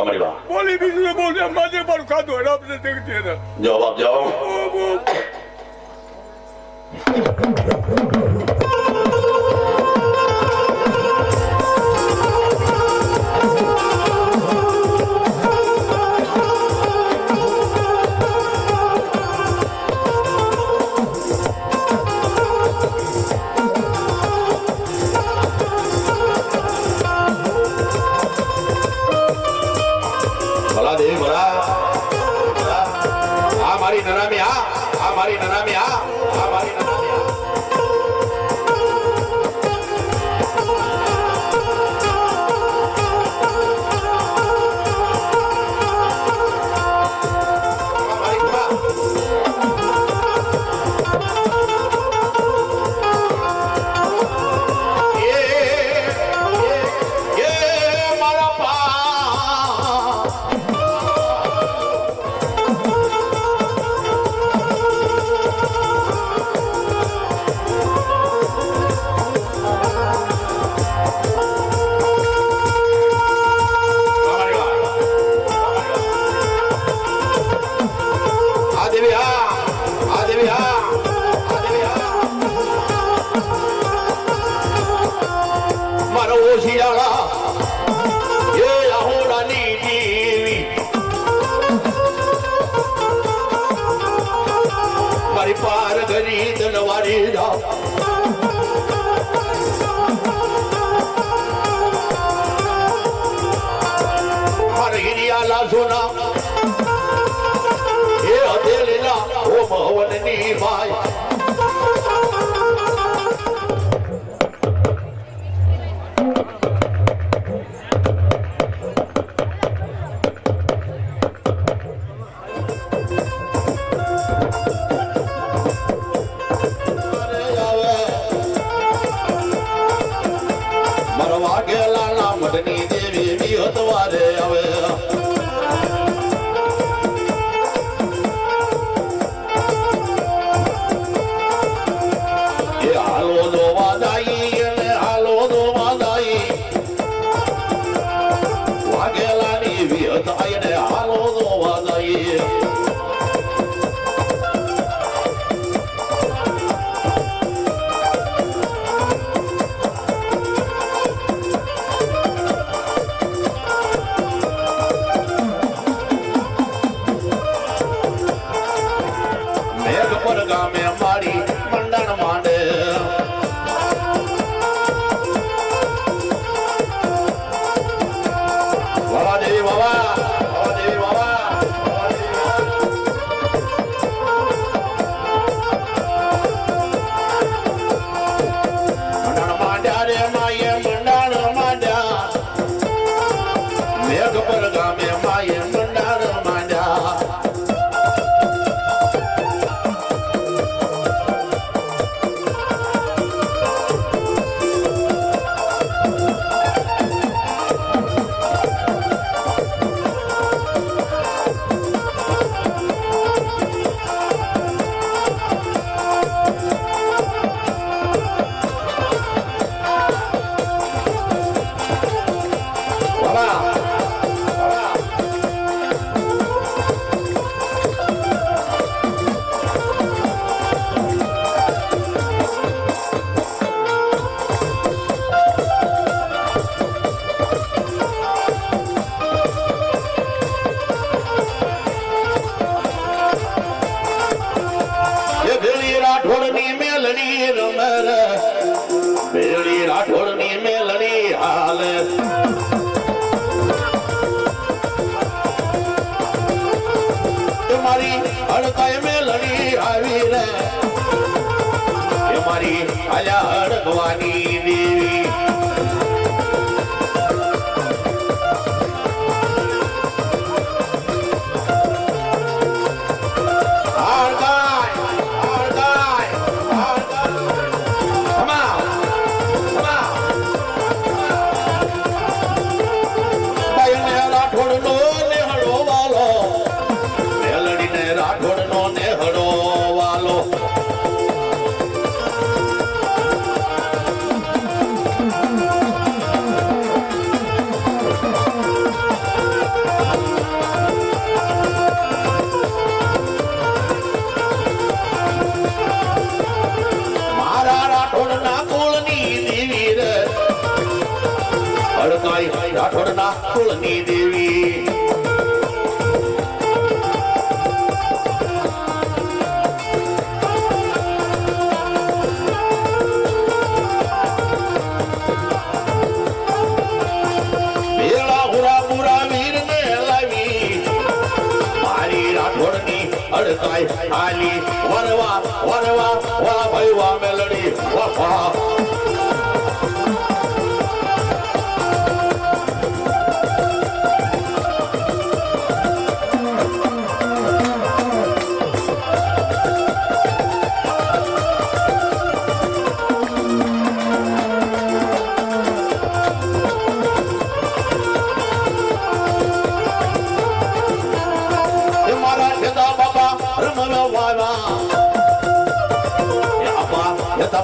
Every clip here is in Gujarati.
Somebody rock. Boli bir bol ya madem var kado ne yapacağız મારી નનામી આ આ મારી નનામી આ આ મારી નનામી લીલા સોના એ હતે લીલા ઓમ હવનની માય કુળની દેવી. ભેળા હુરા પુરા વીરને મારી રાઠોડની અડકાઈ હાલી. વરવા વરવા વા ભાઈ વાહ મેલડી વાહ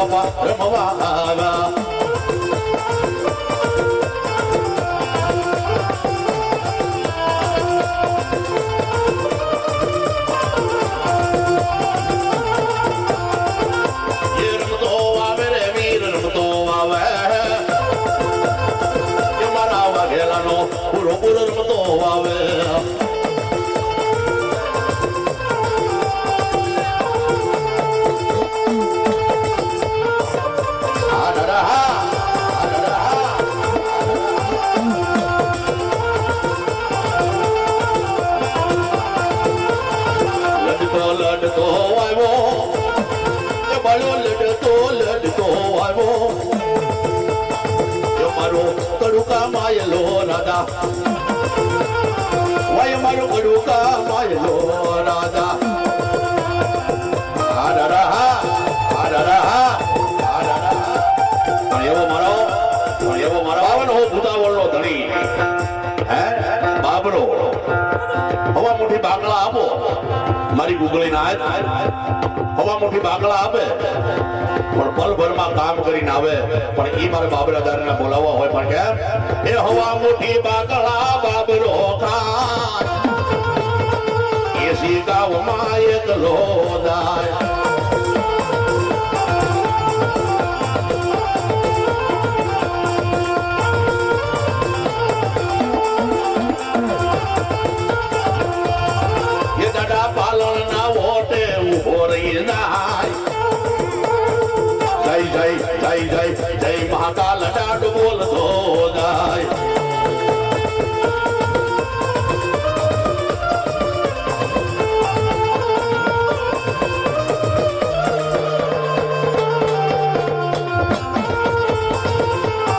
યદા બાબા એ મારો કડુકા માયલો રાધા. વાય મારો કડુકા માયલો રાધા. મોટી બાંગલા આપો. મારી ગુગળી ના હવા મોટી બાંગલા આપે. પણ પલભરમાં કામ કરીને આવે. પણ એ મારે બાબરાદાર ને બોલાવવા હોય. પણ કેમ? એ હવા મોટી બાંગલા બાબરો ખાન એસી ગાવમાં એકલો દાય મહાકાલ દાડ બોલતો જાય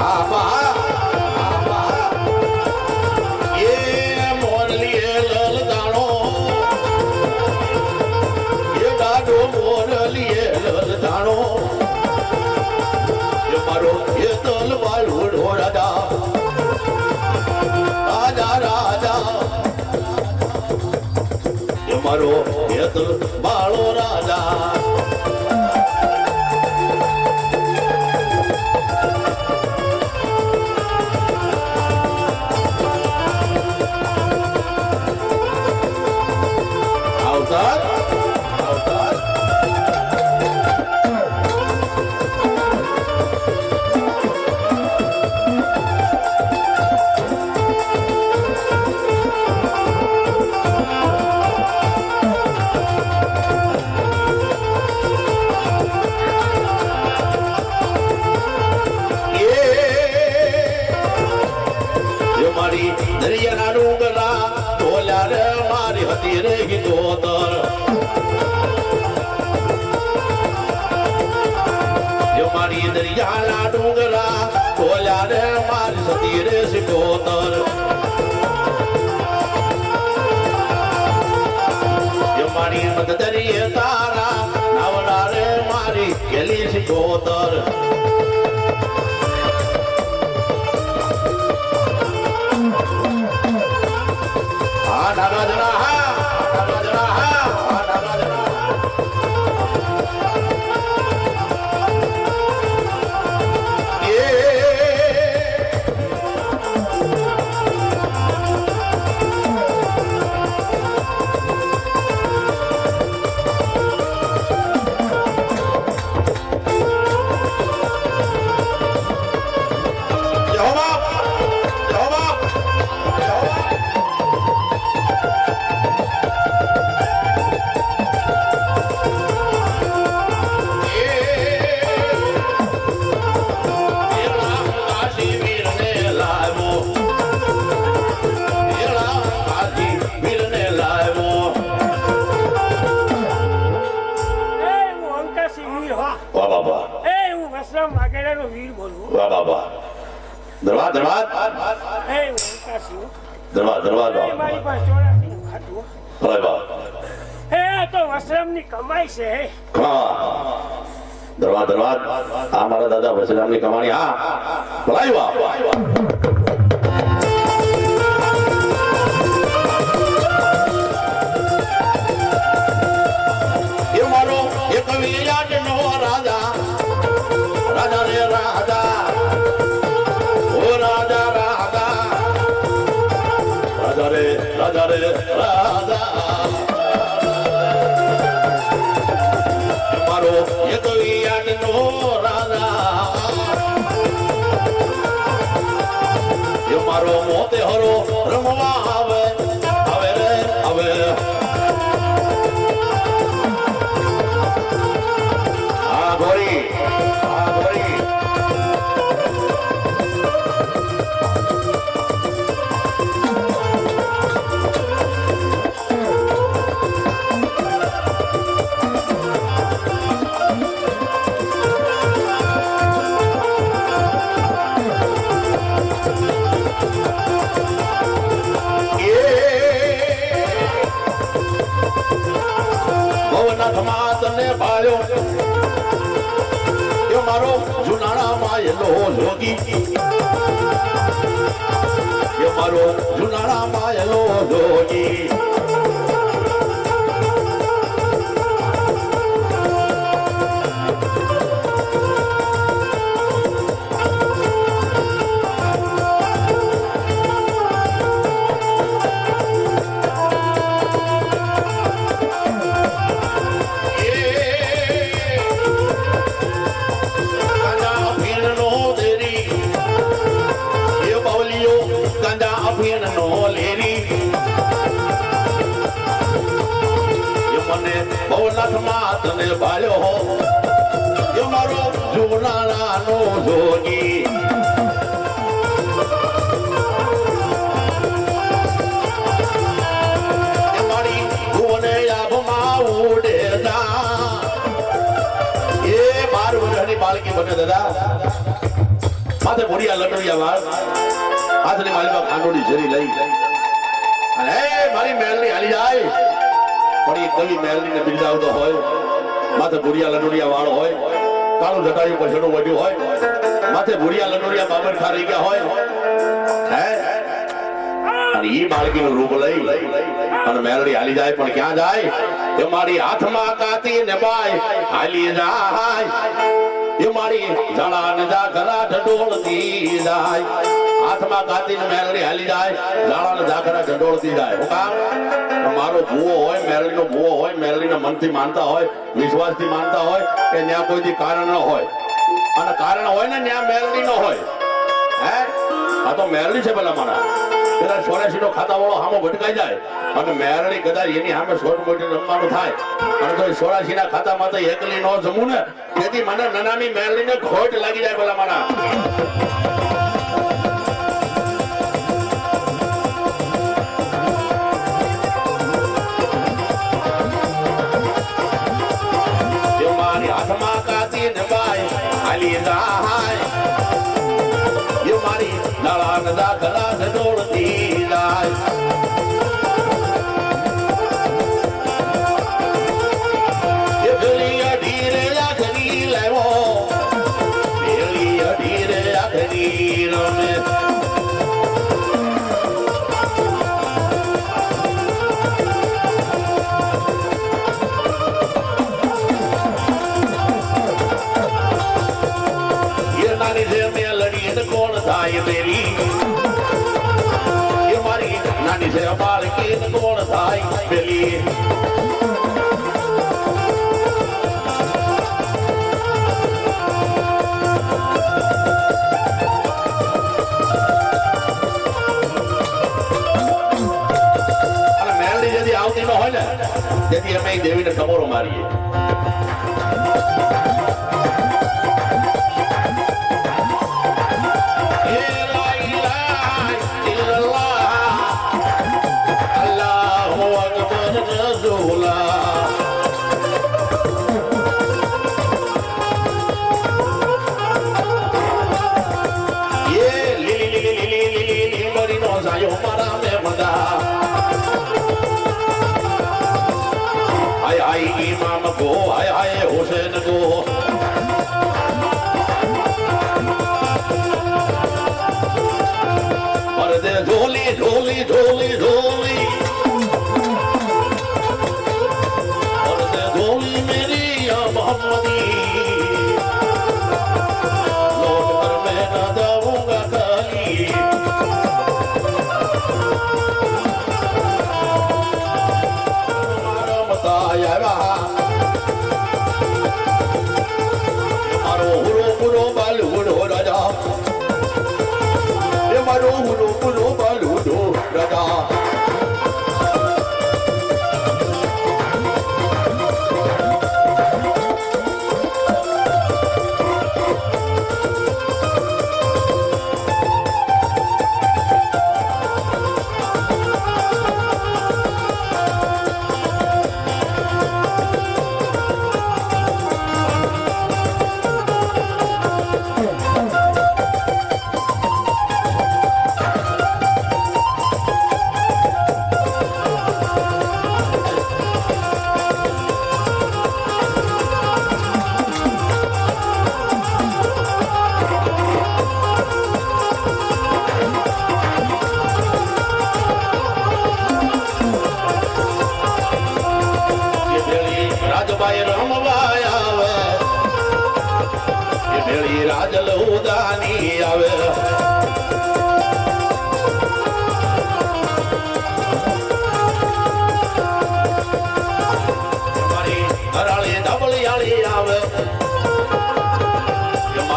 આબા, આબા. એ મોરલી લલદાણો એ મારો એ મારી મત દરિયે તારા નાવડા રે મારી કેલી શિકોતર આ ડાગા જણા હા ડાગા જણા હા ડાગા જણા વાહ વાહ દરવાજ દરવાજ એ ઓળખાશું. દરવાજ દરવાજ મારી પાસે ચોરાસીનું ખાતું. ભલે વાહ. એ આ તો વસરામની કમાઈ છે. હા. દરવાજ દરવાજ આ મારા દાદા વસરામની કમાણી. હા. ભલાઈ વાહ. મોતે હરો રમવા આવે મારો જુનાળામાં એલો જોગી મારો જુનાળામાં એલો જોગી ભવનાથમાં ભાલ્યો હો. એ મારો જુનાળાનો જોગી. બાળકી બને માથે મોડિયા લટડિયા વાળ. હાથની માલમાં ખાંડોની ઝરી લઈ. અને મારી મહેલની હાલી જાય. પણ એ કવિ મહેલની બિરદાવતો હોય. માથે ભૂરિયા લટડિયા વાળ હોય, કાળું જટાયું પછડું વડ્યું હોય, માથે ભૂરિયા લટડિયા બાબર ખા ગયા હોય. હે? અને ઈ બાળકીનું રૂપ લઈ, અને મેલડી હાલી જાય, પણ ક્યાં જાય? એ મારી હાથમાં કાતી ને બાય હાલી જાય. એ મારી જળા હાથમાં કાતી ને મેલડી હાલી જાય જાળા ઝાકરા ઝંડોળતી જાય. કામ? મારો ભૂવો હોય, મેલડીનો ભૂવો હોય, મેલડીના મનથી માનતા હોય, વિશ્વાસથી માનતા હોય કે ત્યાં કોઈ કારણ ન હોય. અને કારણ હોય ને ત્યાં મેલડી ન હોય. હે? આ તો મેરડી છે પેલા મારા. પેલા સોરેસી નો ખાતા વાળો હામો ભટકાઈ જાય. અને મેરડી કદાચ એની સામે સોટ મોટી રમવાનું થાય. અને તો સોરાસી ના ખાતામાં તો એકલી નો જમું ને. તેથી મને નનામી મેરડી ને ખોટ લાગી જાય પેલા મારા. જાય યો મારી નાળા નદા ગલા ઢોળતી જાય તેથી અમે દેવીને સમોરો મારીએ. એ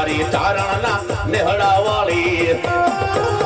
એ મારી ચારણના નેહડા વાળી.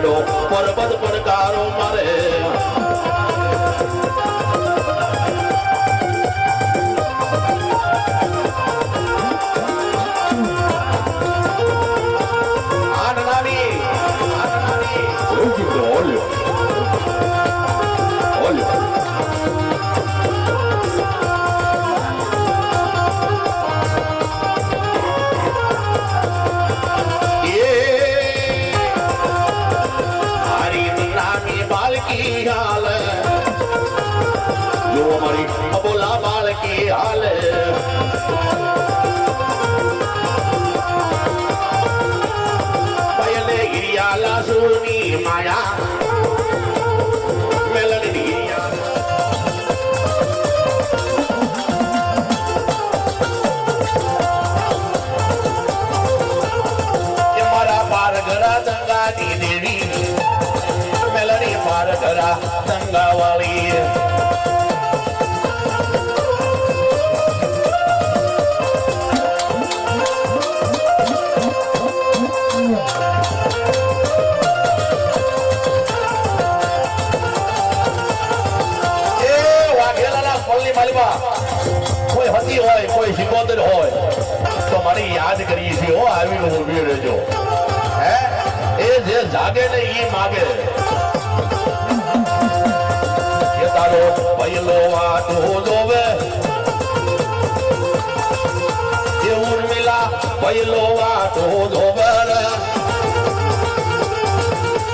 জানো পর্বত পর্বত કરી હો આવીને ઊભી રહેજો. હે? એ જે જાગે ને એ માગે. તારો પહેલો વાટો જોવે એ ઉર્મિલા પહેલો વાટો જોવે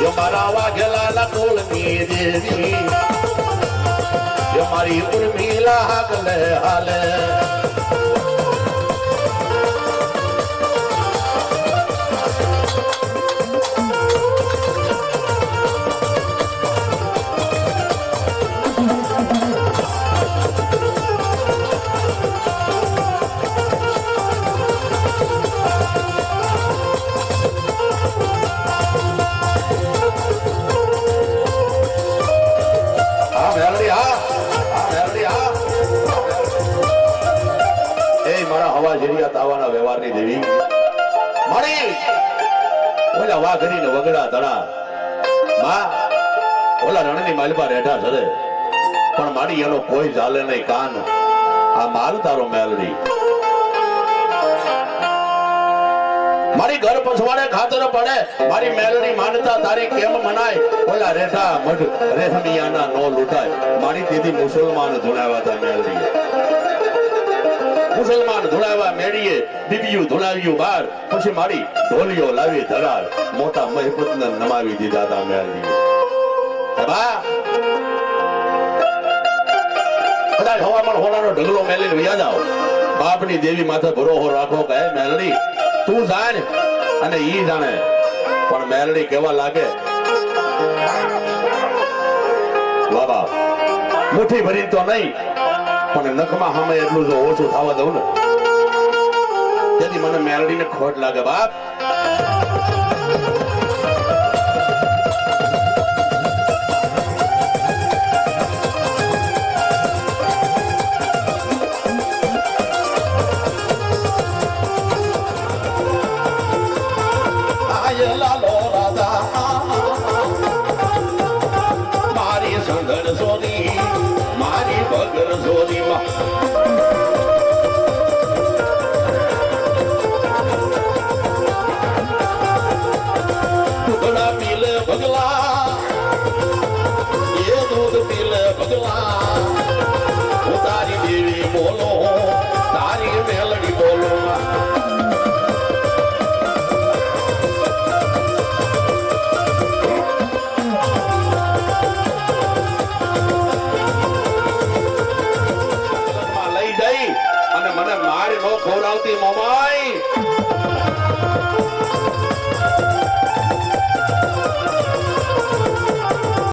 યો મારા વાઘેલા ના કુળની દેવી યો મારી ઉર્મિલા હાગલે હાલે. ઓલા વાઘરી ને વગડા તળા માં, ઓલા રણની માલબા રેઠા સરે પણ મારી એનો કોઈ ચાલે નહીં કાન. આ માલ તારો મેલડી. મારી ઘર પછવાડે ખાતર પડે. મારી મેલડી માનતા તારી કેમ મનાય? ઓલા રેઠા મઢ રેશમિયાના નો લૂંટાય. મારી દીદી મુસલમાન ધુણાવ્યા તા મેલડી. મુસલમાન ધોળાવા મેળીએ દીવ્યું ધોળાવ્યું બાર, પછી મારી ઢોલિયો લાવી ધરાર. મોટા મહેબૂબને નમાવી દીધા તા મેળવી કદાચ હવામાન હોનાનો ઢગલો મેલીને વ્યા જાઓ. બાપની દેવી માથે ભરોહો રાખો કે, હે મેલડી, તું જાણ અને ઈ જાણે. પણ મેલડી કેવા લાગે? બાબા મુઠ્ઠી ભરી તો નહીં પણ નખમાં સામે એટલું જો ઓછું થવા દઉં ને, તેથી મને મેલડીને ખોટ લાગે બાપ.